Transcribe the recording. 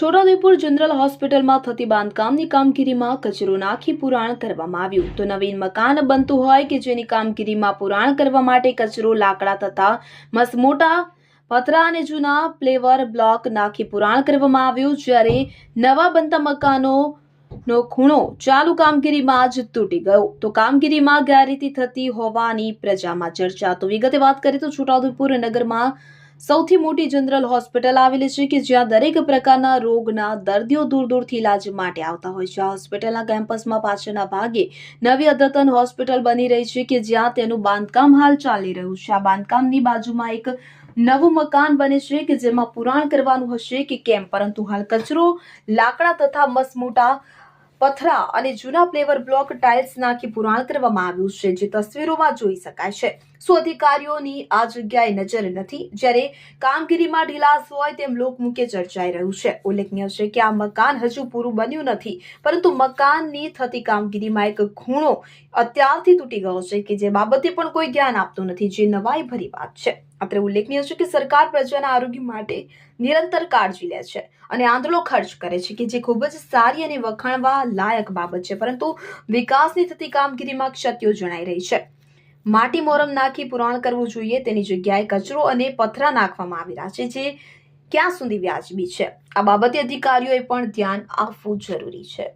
Chhota Udepur general હોસ્પિટલમાં થતી બાંધકામની કામગીરીમાં કચરો નાખી પુરાણ કરવામાં આવ્યું. તો નવીન મકાન બનતું હોય કે જેની કામગીરીમાં પુરાણ કરવા માટે કચરો લાકડા તથા મસમોટા પતરા અને જૂના પ્લેવર બ્લોક નાખી પુરાણ કરવામાં આવ્યું, જ્યારે નવા બનતા મકાનો નો ખૂણો ચાલુ કામગીરીમાં જ તૂટી ગયો. તો કામગીરીમાં ગેરરીતિ થતી હોવાની પ્રજામાં ચર્ચા. તો વિગતે વાત કરીએ તો છોટાઉદેપુર નગરમાં સૌથી મોટી જનરલ હોસ્પિટલ આવેલી છે કે જ્યાં દરેક પ્રકારના રોગના દર્દીઓ દૂર દૂરથી ઇલાજ માટે આવતા હોય છે. આ હોસ્પિટલના કેમ્પસમાં પાછળના ભાગે નવી અદ્યતન હોસ્પિટલ બની રહી છે કે જ્યાં તેનું બાંધકામ હાલ ચાલી રહ્યું છે. આ બાંધકામની બાજુમાં એક નવું મકાન બને છે કે જેમાં પુરાણ કરવાનું હશે કે કેમ? પરંતુ હાલ કચરો, લાકડા તથા મસમોટા પથરા અને જૂના પ્લેવર બ્લોક ટાઇલ્સ નાખી પુરાણ કરવામાં આવ્યું છે, જે તસવીરોમાં જોઈ શકાય છે. શું અધિકારીઓની આ જગ્યાએ નજર નથી? જ્યારે કામગીરીમાં ઢીલાસ હોય તેમ લોકમુખે ચર્ચાઈ રહ્યું છે. ઉલ્લેખનીય છે કે આ મકાન હજુ પૂરું બન્યું નથી, પરંતુ મકાનની થતી કામગીરીમાં એક ખૂણો અત્યારથી તૂટી ગયો છે, કે જે બાબતે પણ કોઈ ધ્યાન આપતું નથી, જે નવાઈ ભરી વાત છે. અત્રે ઉલ્લેખનીય છે કે સરકાર પ્રજાના આરોગ્ય માટે નિરંતર કાળજી લે છે અને આંધળો ખર્ચ કરે છે કે જે ખૂબ જ સારી અને વખાણવા લાયક બાબત છે. પરંતુ વિકાસની થતી કામગીરીમાં ક્ષતિઓ જણાઈ રહી છે. માટી મોરમ નાખી પુરાણ કરવું જોઈએ, તેની જગ્યાએ કચરો અને પથરા નાખવામાં આવી રહ્યા છે, જે ક્યાં સુધી વ્યાજબી છે? આ બાબતે અધિકારીઓએ પણ ધ્યાન આપવું જરૂરી છે.